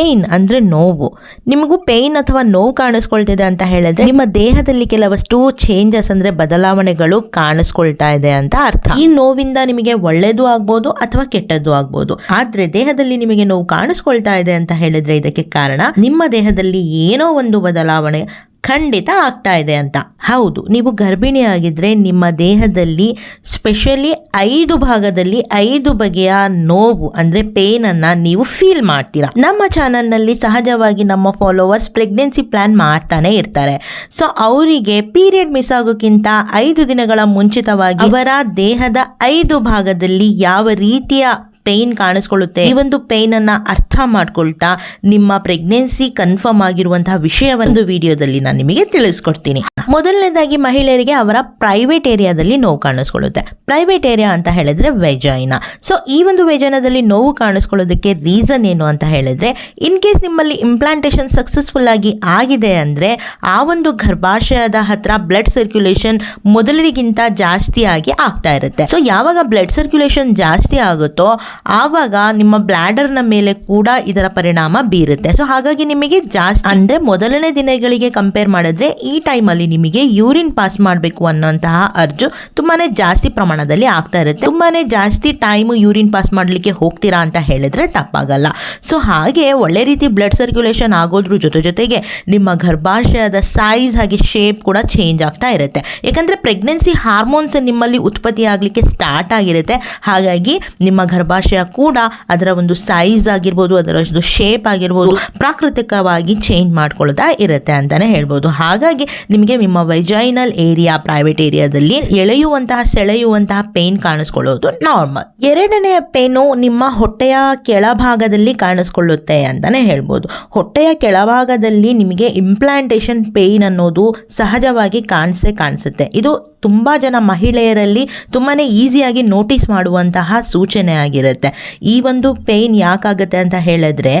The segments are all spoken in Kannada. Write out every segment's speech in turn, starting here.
ಪೇಯ್ನ್ ಅಂದ್ರೆ ನೋವು. ನಿಮಗೂ ಪೇಯ್ನ್ ಅಥವಾ ನೋವು ಕಾಣಿಸ್ಕೊಳ್ತಿದೆ ಅಂತ ಹೇಳಿದ್ರೆ ನಿಮ್ಮ ದೇಹದಲ್ಲಿ ಕೆಲವಷ್ಟು ಚೇಂಜಸ್ ಅಂದ್ರೆ ಬದಲಾವಣೆಗಳು ಕಾಣಿಸ್ಕೊಳ್ತಾ ಇದೆ ಅಂತ ಅರ್ಥ. ಈ ನೋವಿಂದ ನಿಮಗೆ ಒಳ್ಳೇದು ಆಗ್ಬೋದು ಅಥವಾ ಕೆಟ್ಟದ್ದು ಆಗ್ಬೋದು. ಆದ್ರೆ ದೇಹದಲ್ಲಿ ನಿಮಗೆ ನೋವು ಕಾಣಿಸ್ಕೊಳ್ತಾ ಇದೆ ಅಂತ ಹೇಳಿದ್ರೆ ಇದಕ್ಕೆ ಕಾರಣ ನಿಮ್ಮ ದೇಹದಲ್ಲಿ ಏನೋ ಒಂದು ಬದಲಾವಣೆ ಖಂಡಿತ ಆಗ್ತಾ ಇದೆ ಅಂತ. ಹೌದು, ನೀವು ಗರ್ಭಿಣಿ ಆಗಿದ್ರೆ ನಿಮ್ಮ ದೇಹದಲ್ಲಿ ಸ್ಪೆಷಲಿ ಐದು ಭಾಗದಲ್ಲಿ ಐದು ಬಗೆಯ ನೋವು, ಅಂದ್ರೆ ಪೇನ್ ಅನ್ನ ನೀವು ಫೀಲ್ ಮಾಡ್ತೀರಾ. ನಮ್ಮ ಚಾನಲ್ನಲ್ಲಿ ಸಹಜವಾಗಿ ನಮ್ಮ ಫಾಲೋವರ್ಸ್ ಪ್ರೆಗ್ನೆನ್ಸಿ ಪ್ಲಾನ್ ಮಾಡ್ತಾನೆ ಇರ್ತಾರೆ. ಸೊ ಅವರಿಗೆ ಪೀರಿಯಡ್ ಮಿಸ್ ಆಗೋಕ್ಕಿಂತ ಐದು ದಿನಗಳ ಮುಂಚಿತವಾಗಿ ಅವರ ದೇಹದ ಐದು ಭಾಗದಲ್ಲಿ ಯಾವ ರೀತಿಯ ಪೇನ್ ಕಾಣಿಸ್ಕೊಳ್ಳುತ್ತೆ. ಈ ಒಂದು ಪೇನ್ ಅನ್ನ ಅರ್ಥ ಮಾಡ್ಕೊಳ್ತಾ ನಿಮ್ಮ ಪ್ರೆಗ್ನೆನ್ಸಿ ಕನ್ಫರ್ಮ್ ಆಗಿರುವಂತಹ ವಿಷಯ ಒಂದು ವಿಡಿಯೋದಲ್ಲಿ ನಾನು ನಿಮಗೆ ತಿಳಿಸ್ಕೊಡ್ತೀನಿ. ಮೊದಲನೇದಾಗಿ ಮಹಿಳೆಯರಿಗೆ ಅವರ ಪ್ರೈವೇಟ್ ಏರಿಯಾದಲ್ಲಿ ನೋವು ಕಾಣಿಸ್ಕೊಳ್ಳುತ್ತೆ. ಪ್ರೈವೇಟ್ ಏರಿಯಾ ಅಂತ ಹೇಳಿದ್ರೆ ವೆಜೈನ. ಸೊ, ಈ ಒಂದು ವೆಜೈನದಲ್ಲಿ ನೋವು ಕಾಣಿಸ್ಕೊಳ್ಳೋದಕ್ಕೆ ರೀಸನ್ ಏನು ಅಂತ ಹೇಳಿದ್ರೆ, ಇನ್ ಕೇಸ್ ನಿಮ್ಮಲ್ಲಿ ಇಂಪ್ಲಾಂಟೇಶನ್ ಸಕ್ಸಸ್ಫುಲ್ ಆಗಿ ಆಗಿದೆ ಅಂದ್ರೆ, ಆ ಒಂದು ಗರ್ಭಾಶಯದ ಹತ್ರ ಬ್ಲಡ್ ಸರ್ಕ್ಯುಲೇಷನ್ ಮೊದಲಿಗಿಂತ ಜಾಸ್ತಿ ಆಗಿ ಆಗ್ತಾ ಇರುತ್ತೆ. ಸೊ, ಯಾವಾಗ ಬ್ಲಡ್ ಸರ್ಕ್ಯುಲೇಷನ್ ಜಾಸ್ತಿ ಆಗುತ್ತೋ ಆವಾಗ ನಿಮ್ಮ ಬ್ಲ್ಯಾಡರ್ನ ಮೇಲೆ ಕೂಡ ಇದರ ಪರಿಣಾಮ ಬೀರುತ್ತೆ. ಸೊ ಹಾಗಾಗಿ ನಿಮಗೆ ಜಾಸ್ತಿ ಅಂದ್ರೆ ಮೊದಲನೇ ದಿನಗಳಿಗೆ ಕಂಪೇರ್ ಮಾಡಿದ್ರೆ ಈ ಟೈಮಲ್ಲಿ ನಿಮಗೆ ಯೂರಿನ್ ಪಾಸ್ ಮಾಡಬೇಕು ಅನ್ನೋಂತಹ ಅರ್ಜು ತುಂಬಾನೇ ಜಾಸ್ತಿ ಪ್ರಮಾಣದಲ್ಲಿ ಆಗ್ತಾ ಇರುತ್ತೆ. ತುಂಬಾನೇ ಜಾಸ್ತಿ ಟೈಮ್ ಯೂರಿನ್ ಪಾಸ್ ಮಾಡಲಿಕ್ಕೆ ಹೋಗ್ತೀರಾ ಅಂತ ಹೇಳಿದ್ರೆ ತಪ್ಪಾಗಲ್ಲ. ಸೊ ಹಾಗೆ ಒಳ್ಳೆ ರೀತಿ ಬ್ಲಡ್ ಸರ್ಕ್ಯುಲೇಷನ್ ಆಗೋದ್ರ ಜೊತೆ ಜೊತೆಗೆ ನಿಮ್ಮ ಗರ್ಭಾಶಯದ ಸೈಜ್ ಹಾಗೆ ಶೇಪ್ ಕೂಡ ಚೇಂಜ್ ಆಗ್ತಾ ಇರುತ್ತೆ. ಯಾಕಂದ್ರೆ ಪ್ರೆಗ್ನೆನ್ಸಿ ಹಾರ್ಮೋನ್ಸ್ ನಿಮ್ಮಲ್ಲಿ ಉತ್ಪತ್ತಿ ಆಗಲಿಕ್ಕೆ ಸ್ಟಾರ್ಟ್ ಆಗಿರುತ್ತೆ. ಹಾಗಾಗಿ ನಿಮ್ಮ ಗರ್ಭಾಶಯ ಕೂಡ ಅದರ ಒಂದು ಸೈಜ್ ಆಗಿರ್ಬೋದು, ಅದರ ಒಂದು ಶೇಪ್ ಆಗಿರ್ಬೋದು ಪ್ರಾಕೃತಿಕವಾಗಿ ಚೇಂಜ್ ಮಾಡ್ಕೊಳ್ತಾ ಇರುತ್ತೆ ಅಂತಾನೆ ಹೇಳ್ಬೋದು. ಹಾಗಾಗಿ ನಿಮಗೆ ನಿಮ್ಮ ವೈಜೈನಲ್ ಏರಿಯಾ ಪ್ರೈವೇಟ್ ಏರಿಯಾದಲ್ಲಿ ಎಳೆಯುವಂತಹ, ಸೆಳೆಯುವಂತಹ ಪೇನ್ ಕಾಣಿಸ್ಕೊಳ್ಳೋದು ನಾರ್ಮಲ್ ಎರಡನೆಯ ಪೇನು ನಿಮ್ಮ ಹೊಟ್ಟೆಯ ಕೆಳಭಾಗದಲ್ಲಿ ಕಾಣಿಸ್ಕೊಳ್ಳುತ್ತೆ ಅಂತಾನೆ ಹೇಳ್ಬೋದು. ಹೊಟ್ಟೆಯ ಕೆಳಭಾಗದಲ್ಲಿ ನಿಮಗೆ ಇಂಪ್ಲಾಂಟೇಶನ್ ಪೇನ್ ಅನ್ನೋದು ಸಹಜವಾಗಿ ಕಾಣಿಸೇ ಕಾಣಿಸುತ್ತೆ. ಇದು ತುಂಬ ಜನ ಮಹಿಳೆಯರಲ್ಲಿ ತುಂಬಾ ಈಸಿಯಾಗಿ ನೋಟಿಸ್ ಮಾಡುವಂತಹ ಸೂಚನೆ ಆಗಿರುತ್ತೆ. ಈ ಒಂದು ಪೇಯ್ನ್ ಯಾಕಾಗುತ್ತೆ ಅಂತ ಹೇಳಿದ್ರೆ,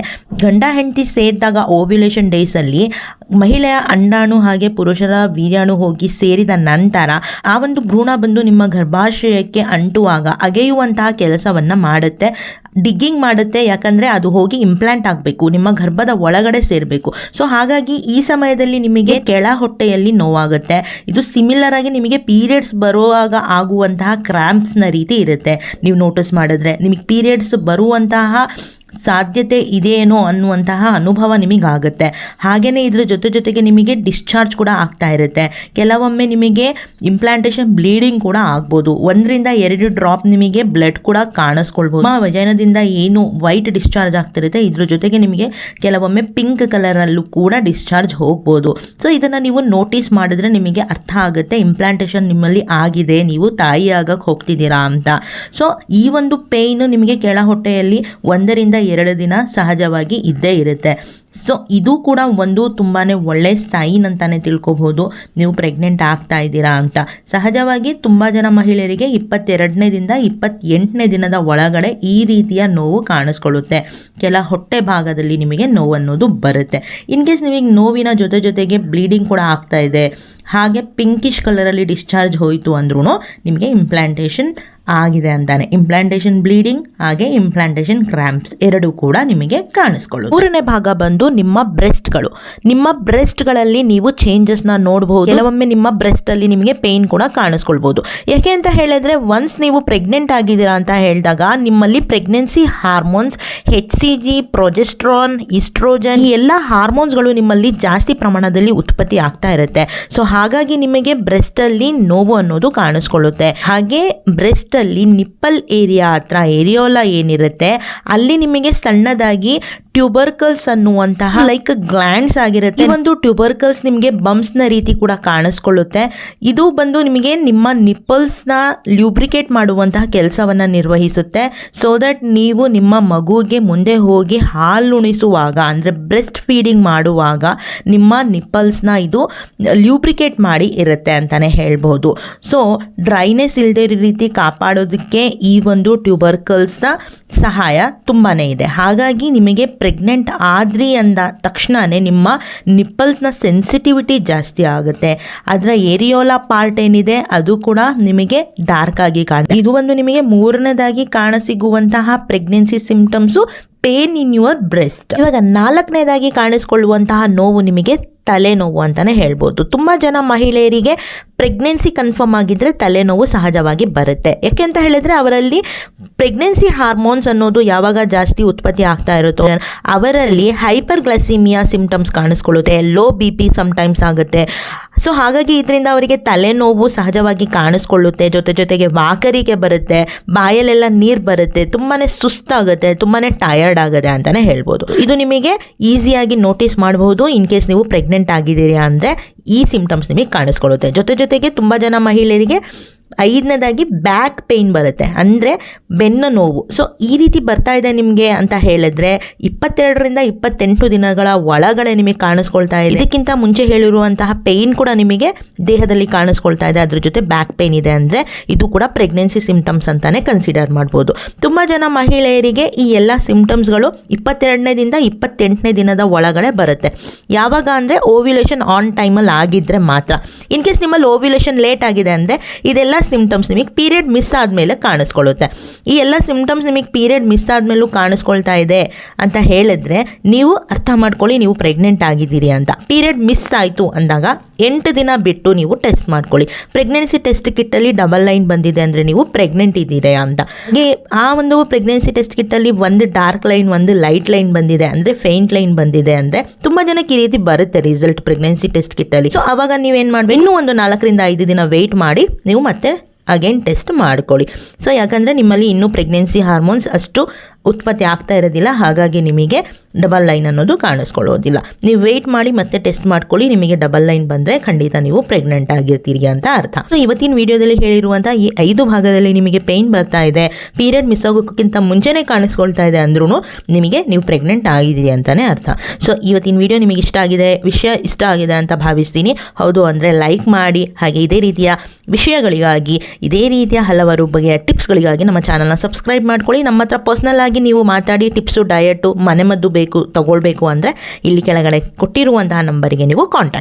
ಗಂಡ ಹೆಂಡತಿ ಸೇರಿದಾಗ ಓವ್ಯುಲೇಷನ್ ಡೇಸಲ್ಲಿ ಮಹಿಳೆಯ ಅಂಡಾಣು ಹಾಗೆ ಪುರುಷರ ವೀರ್ಯಾಣು ಹೋಗಿ ಸೇರಿದ ನಂತರ ಆ ಒಂದು ಭ್ರೂಣ ಬಂದು ನಿಮ್ಮ ಗರ್ಭಾಶಯಕ್ಕೆ ಅಂಟುವಾಗ ಅಗೆಯುವಂತಹ ಕೆಲಸವನ್ನು ಮಾಡುತ್ತೆ. ಡಿಗ್ಗಿಂಗ್ ಮಾಡುತ್ತೆ, ಯಾಕಂದರೆ ಅದು ಹೋಗಿ ಇಂಪ್ಲಾಂಟ್ ಆಗಬೇಕು, ನಿಮ್ಮ ಗರ್ಭದ ಒಳಗಡೆ ಸೇರಬೇಕು. ಸೊ ಹಾಗಾಗಿ ಈ ಸಮಯದಲ್ಲಿ ನಿಮಗೆ ಕೆಳ ಹೊಟ್ಟೆಯಲ್ಲಿ ನೋವಾಗುತ್ತೆ. ಇದು ಸಿಮಿಲರ್ ಆಗಿ ನಿಮಗೆ ಪೀರಿಯಡ್ಸ್ ಬರುವಾಗ ಆಗುವಂತಹ ಕ್ರ್ಯಾಂಪ್ಸ್ನ ರೀತಿ ಇರುತ್ತೆ. ನೀವು ನೋಟಿಸ್ ಮಾಡಿದ್ರೆ ನಿಮಗೆ ಪೀರಿಯಡ್ಸ್ ಬರುವಂತಹ ಸಾಧ್ಯತೆ ಇದೆಯೇನೋ ಅನ್ನುವಂತಹ ಅನುಭವ ನಿಮಗಾಗುತ್ತೆ. ಹಾಗೆಯೇ ಇದರ ಜೊತೆ ಜೊತೆಗೆ ನಿಮಗೆ ಡಿಸ್ಚಾರ್ಜ್ ಕೂಡ ಆಗ್ತಾ ಇರುತ್ತೆ. ಕೆಲವೊಮ್ಮೆ ನಿಮಗೆ ಇಂಪ್ಲಾಂಟೇಷನ್ ಬ್ಲೀಡಿಂಗ್ ಕೂಡ ಆಗ್ಬೋದು. ಒಂದರಿಂದ ಎರಡು ಡ್ರಾಪ್ ನಿಮಗೆ ಬ್ಲಡ್ ಕೂಡ ಕಾಣಿಸ್ಕೊಳ್ಬೋದು. ಆ ವಜನದಿಂದ ಏನು ವೈಟ್ ಡಿಸ್ಚಾರ್ಜ್ ಆಗ್ತಿರುತ್ತೆ, ಇದ್ರ ಜೊತೆಗೆ ನಿಮಗೆ ಕೆಲವೊಮ್ಮೆ ಪಿಂಕ್ ಕಲರಲ್ಲೂ ಕೂಡ ಡಿಸ್ಚಾರ್ಜ್ ಹೋಗ್ಬೋದು. ಸೊ ಇದನ್ನು ನೀವು ನೋಟಿಸ್ ಮಾಡಿದ್ರೆ ನಿಮಗೆ ಅರ್ಥ ಆಗುತ್ತೆ ಇಂಪ್ಲಾಂಟೇಷನ್ ನಿಮ್ಮಲ್ಲಿ ಆಗಿದೆ, ನೀವು ತಾಯಿ ಆಗಕ್ಕೆ ಹೋಗ್ತಿದ್ದೀರಾ ಅಂತ. ಸೊ ಈ ಒಂದು ಪೇಯ್ನು ನಿಮಗೆ ಕೆಳ ಹೊಟ್ಟೆಯಲ್ಲಿ ಒಂದರಿಂದ ಎರಡು ದಿನ ಸಹಜವಾಗಿ ಇದ್ದೇ ಇರುತ್ತೆ. ಸೊ ಇದು ಕೂಡ ಒಂದು ತುಂಬಾ ಒಳ್ಳೆ ಸೈನ್ ಅಂತಾನೆ ತಿಳ್ಕೊಬೋದು ನೀವು ಪ್ರೆಗ್ನೆಂಟ್ ಆಗ್ತಾ ಇದ್ದೀರಾ ಅಂತ. ಸಹಜವಾಗಿ ತುಂಬ ಜನ ಮಹಿಳೆಯರಿಗೆ ಇಪ್ಪತ್ತೆರಡನೇದಿಂದ ಇಪ್ಪತ್ತೆಂಟನೇ ದಿನದ ಒಳಗಡೆ ಈ ರೀತಿಯ ನೋವು ಕಾಣಿಸ್ಕೊಳ್ಳುತ್ತೆ. ಕೆಲ ಹೊಟ್ಟೆ ಭಾಗದಲ್ಲಿ ನಿಮಗೆ ನೋವು ಅನ್ನೋದು ಬರುತ್ತೆ. ಇನ್ ಕೇಸ್ ನಿಮಗೆ ನೋವಿನ ಜೊತೆ ಜೊತೆಗೆ ಬ್ಲೀಡಿಂಗ್ ಕೂಡ ಆಗ್ತಾ ಇದೆ. ಹಾಗೆ ಪಿಂಕಿಶ್ ಕಲರಲ್ಲಿ ಡಿಸ್ಚಾರ್ಜ್ ಹೋಯಿತು ಅಂದ್ರೂ ನಿಮಗೆ ಇಂಪ್ಲಾಂಟೇಷನ್ ಆಗಿದೆ ಅಂತಾನೆ. ಇಂಪ್ಲಾಂಟೇಷನ್ ಬ್ಲೀಡಿಂಗ್ ಹಾಗೆ ಇಂಪ್ಲಾಂಟೇಷನ್ ಕ್ರ್ಯಾಂಪ್ಸ್ ಎರಡು ಕೂಡ ನಿಮಗೆ ಕಾಣಿಸ್ಕೊಳ್ಳುತ್ತೆ. ಮೂರನೇ ಭಾಗ ಬಂದು ನಿಮ್ಮ ಬ್ರೆಸ್ಟ್ಗಳು. ನಿಮ್ಮ ಬ್ರೆಸ್ಟ್ಗಳಲ್ಲಿ ನೀವು ಚೇಂಜಸ್ನ ನೋಡಬಹುದು ಕೆಲವೊಮ್ಮೆ ನಿಮ್ಮ ಬ್ರೆಸ್ಟ್ ಅಲ್ಲಿ ನಿಮಗೆ ಪೇನ್ ಕೂಡ ಕಾಣಿಸ್ಕೊಳ್ಬಹುದು ಯಾಕೆ ಅಂತ ಹೇಳಿದ್ರೆ ಒನ್ಸ್ ನೀವು ಪ್ರೆಗ್ನೆಂಟ್ ಆಗಿದ್ದೀರಾ ಅಂತ ಹೇಳಿದಾಗ, ನಿಮ್ಮಲ್ಲಿ pregnancy hormones H C G progesterone estrogen ಈ ಎಲ್ಲ ಹಾರ್ಮೋನ್ಸ್ಗಳು ನಿಮ್ಮಲ್ಲಿ ಜಾಸ್ತಿ ಪ್ರಮಾಣದಲ್ಲಿ ಉತ್ಪತ್ತಿ ಆಗ್ತಾ ಇರುತ್ತೆ. ಸೊ ಹಾಗಾಗಿ ನಿಮಗೆ ಬ್ರೆಸ್ಟ್ ಅಲ್ಲಿ ನೋವು ಅನ್ನೋದು ಕಾಣಿಸ್ಕೊಳ್ಳುತ್ತೆ. ಹಾಗೆ ಬ್ರೆಸ್ಟ್ ಅಲ್ಲಿ ನಿಪ್ಪಲ್ ಏರಿಯಾ ಹತ್ರ ಏರಿಯೋಲಾ ಏನಿರುತ್ತೆ ಅಲ್ಲಿ ನಿಮಗೆ ಸಣ್ಣದಾಗಿ ಟ್ಯೂಬರ್ಕಲ್ಸ್ ಅನ್ನುವಂತಹ ಲೈಕ್ ಗ್ಲ್ಯಾಂಡ್ಸ್ ಆಗಿರುತ್ತೆ. ಒಂದು ಟ್ಯೂಬರ್ಕಲ್ಸ್ ನಿಮಗೆ ಬಂಪ್ಸ್ನ ರೀತಿ ಕೂಡ ಕಾಣಿಸ್ಕೊಳ್ಳುತ್ತೆ. ಇದು ಬಂದು ನಿಮಗೆ ನಿಮ್ಮ ನಿಪ್ಪಲ್ಸ್ನ ಲ್ಯೂಬ್ರಿಕೇಟ್ ಮಾಡುವಂತಹ ಕೆಲಸವನ್ನ ನಿರ್ವಹಿಸುತ್ತೆ. ಸೊ ದಟ್ ನೀವು ನಿಮ್ಮ ಮಗುವಿಗೆ ಮುಂದೆ ಹೋಗಿ ಹಾಲುಣಿಸುವಾಗ ಅಂದ್ರೆ ಬ್ರೆಸ್ಟ್ ಫೀಡಿಂಗ್ ಮಾಡುವಾಗ ನಿಮ್ಮ ನಿಪ್ಪಲ್ಸ್ನ ಇದು ಲ್ಯೂಬ್ರಿಕೇಟ್ ಮಾಡಿ ಇರುತ್ತೆ ಅಂತಾನೆ ಹೇಳ್ಬೋದು. ಸೊ ಡ್ರೈನೆಸ್ ಇಲ್ಲದೆ ರೀತಿ ಕಾಪಾಡೋದಕ್ಕೆ ಈ ಒಂದು ಟ್ಯೂಬರ್ಕಲ್ಸ್ನ ಸಹಾಯ ತುಂಬಾ ಇದೆ. ಹಾಗಾಗಿ ನಿಮಗೆ ಪ್ರೆಗ್ನೆಂಟ್ ಆದ್ರಿ ಅಂದ ತಕ್ಷಣವೇ ನಿಮ್ಮ ನಿಪ್ಪಲ್ಸ್ನ ಸೆನ್ಸಿಟಿವಿಟಿ ಜಾಸ್ತಿ ಆಗುತ್ತೆ. ಅದರ ಏರಿಯೋಲಾ ಪಾರ್ಟ್ ಏನಿದೆ ಅದು ಕೂಡ ನಿಮಗೆ ಡಾರ್ಕ್ ಆಗಿ ಕಾಣ, ಇದು ಒಂದು ನಿಮಗೆ ಮೂರನೇದಾಗಿ ಕಾಣಸಿಗುವಂತಹ pregnancy symptoms pain in your breast. ಇವಾಗ ನಾಲ್ಕನೇದಾಗಿ ಕಾಣಿಸ್ಕೊಳ್ಳುವಂತಹ ನೋವು ನಿಮಗೆ ತಲೆನೋವು ಅಂತಾನೆ ಹೇಳ್ಬೋದು. ತುಂಬ ಜನ ಮಹಿಳೆಯರಿಗೆ ಪ್ರೆಗ್ನೆನ್ಸಿ ಕನ್ಫರ್ಮ್ ಆಗಿದ್ರೆ ತಲೆನೋವು ಸಹಜವಾಗಿ ಬರುತ್ತೆ. ಯಾಕೆ ಅಂತ ಹೇಳಿದ್ರೆ ಅವರಲ್ಲಿ ಪ್ರೆಗ್ನೆನ್ಸಿ ಹಾರ್ಮೋನ್ಸ್ ಅನ್ನೋದು ಯಾವಾಗ ಜಾಸ್ತಿ ಉತ್ಪತ್ತಿ ಆಗ್ತಾ ಇರುತ್ತೋ, ಅವರಲ್ಲಿ ಹೈಪರ್ ಗ್ಲಸಿಮಿಯಾ ಸಿಂಪ್ಟಮ್ಸ್ ಕಾಣಿಸ್ಕೊಳ್ಳುತ್ತೆ ಲೋ ಬಿ ಪಿ ಸಮ್ಟೈಮ್ಸ್ ಆಗುತ್ತೆ. ಸೊ ಹಾಗಾಗಿ ಇದರಿಂದ ಅವರಿಗೆ ತಲೆನೋವು ಸಹಜವಾಗಿ ಕಾಣಿಸ್ಕೊಳ್ಳುತ್ತೆ, ಜೊತೆ ಜೊತೆಗೆ ವಾಕರಿಕೆ ಬರುತ್ತೆ ಬಾಯಲ್ಲೆಲ್ಲ ನೀರು ಬರುತ್ತೆ ತುಂಬಾ ಸುಸ್ತಾಗುತ್ತೆ ತುಂಬಾ ಟಯರ್ಡ್ ಆಗುತ್ತೆ ಅಂತಲೇ ಹೇಳ್ಬೋದು. ಇದು ನಿಮಗೆ ಈಸಿಯಾಗಿ ನೋಟಿಸ್ ಮಾಡಬಹುದು. ಇನ್ ಕೇಸ್ ನೀವು ಪ್ರೆಗ್ನೆಂಟ್ ಆಗಿದ್ದೀರಿ ಅಂದರೆ ಈ ಸಿಂಪ್ಟಮ್ಸ್ ನಿಮಗೆ ಕಾಣಿಸ್ಕೊಳ್ಳುತ್ತೆ. ಜೊತೆ ಜೊತೆಗೆ ತುಂಬ ಜನ ಮಹಿಳೆಯರಿಗೆ ಐದನೇದಾಗಿ ಬ್ಯಾಕ್ ಪೇಯ್ನ್ ಬರುತ್ತೆ. ಅಂದರೆ ಬೆನ್ನ ನೋವು. ಸೊ ಈ ರೀತಿ ಬರ್ತಾ ಇದೆ ನಿಮಗೆ ಅಂತ ಹೇಳಿದ್ರೆ ಇಪ್ಪತ್ತೆರಡರಿಂದ ಇಪ್ಪತ್ತೆಂಟು ದಿನಗಳ ಒಳಗಡೆ ನಿಮಗೆ ಕಾಣಿಸ್ಕೊಳ್ತಾ ಇದೆ. ಇದಕ್ಕಿಂತ ಮುಂಚೆ ಹೇಳಿರುವಂತಹ ಪೇಯ್ನ್ ಕೂಡ ನಿಮಗೆ ದೇಹದಲ್ಲಿ ಕಾಣಿಸ್ಕೊಳ್ತಾ ಇದೆ. ಅದ್ರ ಜೊತೆ ಬ್ಯಾಕ್ ಪೇಯ್ನ್ ಇದೆ ಅಂದರೆ ಇದು ಕೂಡ ಪ್ರೆಗ್ನೆನ್ಸಿ ಸಿಂಪ್ಟಮ್ಸ್ ಅಂತಾನೆ ಕನ್ಸಿಡರ್ ಮಾಡ್ಬೋದು. ತುಂಬ ಜನ ಮಹಿಳೆಯರಿಗೆ ಈ ಎಲ್ಲ ಸಿಂಪ್ಟಮ್ಸ್ಗಳು ಇಪ್ಪತ್ತೆರಡನೇದಿಂದ ಇಪ್ಪತ್ತೆಂಟನೇ ದಿನದ ಒಳಗಡೆ ಬರುತ್ತೆ. ಯಾವಾಗ ಅಂದರೆ ಓವ್ಯುಲೇಷನ್ ಆನ್ ಟೈಮಲ್ಲಿ ಆಗಿದ್ದರೆ ಮಾತ್ರ. ಇನ್ ಕೇಸ್ ನಿಮ್ಮಲ್ಲಿ ಓವ್ಯುಲೇಷನ್ ಲೇಟ್ ಆಗಿದೆ ಅಂದರೆ ಇದೆಲ್ಲ ಸಿಂಪ್ಟಮ್ಸ್ ನಿಮಗೆ ಪೀರಿಯಡ್ ಮಿಸ್ ಆದಮೇಲೆ ಕಾಣಿಸ್ಕೊಳ್ಳುತ್ತೆ. ಈ ಎಲ್ಲ ಸಿಂಪ್ಟಮ್ಸ್ ನಿಮಗೆ ಪೀರಿಯಡ್ ಮಿಸ್ ಆದಮೇಲೂ ಕಾಣಿಸ್ಕೊಳ್ತಾ ಇದೆ ಅಂತ ಹೇಳಿದ್ರೆ ನೀವು ಅರ್ಥ ಮಾಡ್ಕೊಳ್ಳಿ, ನೀವು ಪ್ರೆಗ್ನೆಂಟ್ ಆಗಿದ್ದೀರಿ ಅಂತ. ಪೀರಿಯಡ್ ಮಿಸ್ ಆಯಿತು ಅಂದಾಗ ಎಂಟು ದಿನ ಬಿಟ್ಟು ನೀವು ಟೆಸ್ಟ್ ಮಾಡ್ಕೊಳ್ಳಿ. ಪ್ರೆಗ್ನೆನ್ಸಿ ಟೆಸ್ಟ್ ಕಿಟ್ಟಲ್ಲಿ ಡಬಲ್ ಲೈನ್ ಬಂದಿದೆ ಅಂದರೆ ನೀವು ಪ್ರೆಗ್ನೆಂಟ್ ಇದ್ದೀರಾ ಅಂತ. ಹಾಗೆ ಆ ಒಂದು ಪ್ರೆಗ್ನೆನ್ಸಿ ಟೆಸ್ಟ್ ಕಿಟ್ಟಲ್ಲಿ ಒಂದು ಡಾರ್ಕ್ ಲೈನ್, ಒಂದು ಲೈಟ್ ಲೈನ್ ಬಂದಿದೆ ಅಂದರೆ, ಫೇಂಟ್ ಲೈನ್ ಬಂದಿದೆ ಅಂದರೆ ತುಂಬ ಜನಕ್ಕೆ ಈ ರೀತಿ ಬರುತ್ತೆ ರಿಸಲ್ಟ್ ಪ್ರೆಗ್ನೆನ್ಸಿ ಟೆಸ್ಟ್ ಕಿಟ್ಟಲ್ಲಿ. ಸೊ ಅವಾಗ ನೀವೇನು ಮಾಡಬೇಕು? ಇನ್ನೂ ಒಂದು ನಾಲ್ಕರಿಂದ ಐದು ದಿನ ವೆಯ್ಟ್ ಮಾಡಿ ನೀವು ಮತ್ತೆ ಅಗೇನ್ ಟೆಸ್ಟ್ ಮಾಡ್ಕೊಳ್ಳಿ. ಸೊ ಯಾಕಂದರೆ ನಿಮ್ಮಲ್ಲಿ ಇನ್ನೂ ಪ್ರೆಗ್ನೆನ್ಸಿ ಹಾರ್ಮೋನ್ಸ್ ಅಷ್ಟು ಉತ್ಪತ್ತಿ ಆಗ್ತಾ ಇರೋದಿಲ್ಲ. ಹಾಗಾಗಿ ನಿಮಗೆ ಡಬಲ್ ಲೈನ್ ಅನ್ನೋದು ಕಾಣಿಸ್ಕೊಳ್ಳೋದಿಲ್ಲ. ನೀವು ವೆಯ್ಟ್ ಮಾಡಿ ಮತ್ತೆ ಟೆಸ್ಟ್ ಮಾಡ್ಕೊಳ್ಳಿ, ನಿಮಗೆ ಡಬಲ್ ಲೈನ್ ಬಂದರೆ ಖಂಡಿತ ನೀವು ಪ್ರೆಗ್ನೆಂಟ್ ಆಗಿರ್ತೀರಿ ಅಂತ ಅರ್ಥ. ಸೊ ಇವತ್ತಿನ ವಿಡಿಯೋದಲ್ಲಿ ಹೇಳಿರುವಂಥ ಈ ಐದು ಭಾಗದಲ್ಲಿ ನಿಮಗೆ ಪೇಯ್ನ್ ಬರ್ತಾ ಇದೆ ಪೀರಿಯಡ್ ಮಿಸ್ ಆಗೋಕ್ಕಿಂತ ಮುಂಚೆನೇ ಕಾಣಿಸ್ಕೊಳ್ತಾ ಇದೆ ಅಂದ್ರೂ ನಿಮಗೆ ನೀವು ಪ್ರೆಗ್ನೆಂಟ್ ಆಗಿದ್ದೀರಿ ಅಂತಲೇ ಅರ್ಥ. ಸೊ ಇವತ್ತಿನ ವಿಡಿಯೋ ನಿಮಗೆ ಇಷ್ಟ ಆಗಿದೆ, ವಿಷಯ ಇಷ್ಟ ಆಗಿದೆ ಅಂತ ಭಾವಿಸ್ತೀನಿ. ಹೌದು ಅಂದರೆ ಲೈಕ್ ಮಾಡಿ, ಹಾಗೆ ಇದೇ ರೀತಿಯ ವಿಷಯಗಳಿಗಾಗಿ, ಇದೇ ರೀತಿಯ ಹಲವಾರು ಬಗೆಯ ಟಿಪ್ಸ್ಗಳಿಗಾಗಿ ನಮ್ಮ ಚಾನಲ್ನ ಸಬ್ಸ್ಕ್ರೈಬ್ ಮಾಡ್ಕೊಳ್ಳಿ. ನಮ್ಮ ಹತ್ರ ಪರ್ಸ್ನಲ್ ಆಗಿ ನೀವು ಮಾತಾಡಿ ಟಿಪ್ಸು ಡಯಟು ಮನೆಮದ್ದು ಬೇಕು ತಗೊಳ್ಬೇಕು ಅಂದರೆ ಇಲ್ಲಿ ಕೆಳಗಡೆ ಕೊಟ್ಟಿರುವಂತಹ ನಂಬರಿಗೆ ನೀವು ಕಾಂಟ್ಯಾಕ್ಟ್